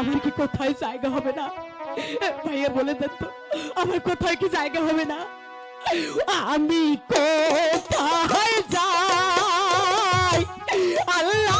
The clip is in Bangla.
আমার কি কোথায় জায়গা হবে না? ভাইয়া বলে দেন তো, আমার কোথায় কি জায়গা হবে না? আমি কোথায় যাই? আল্লাহ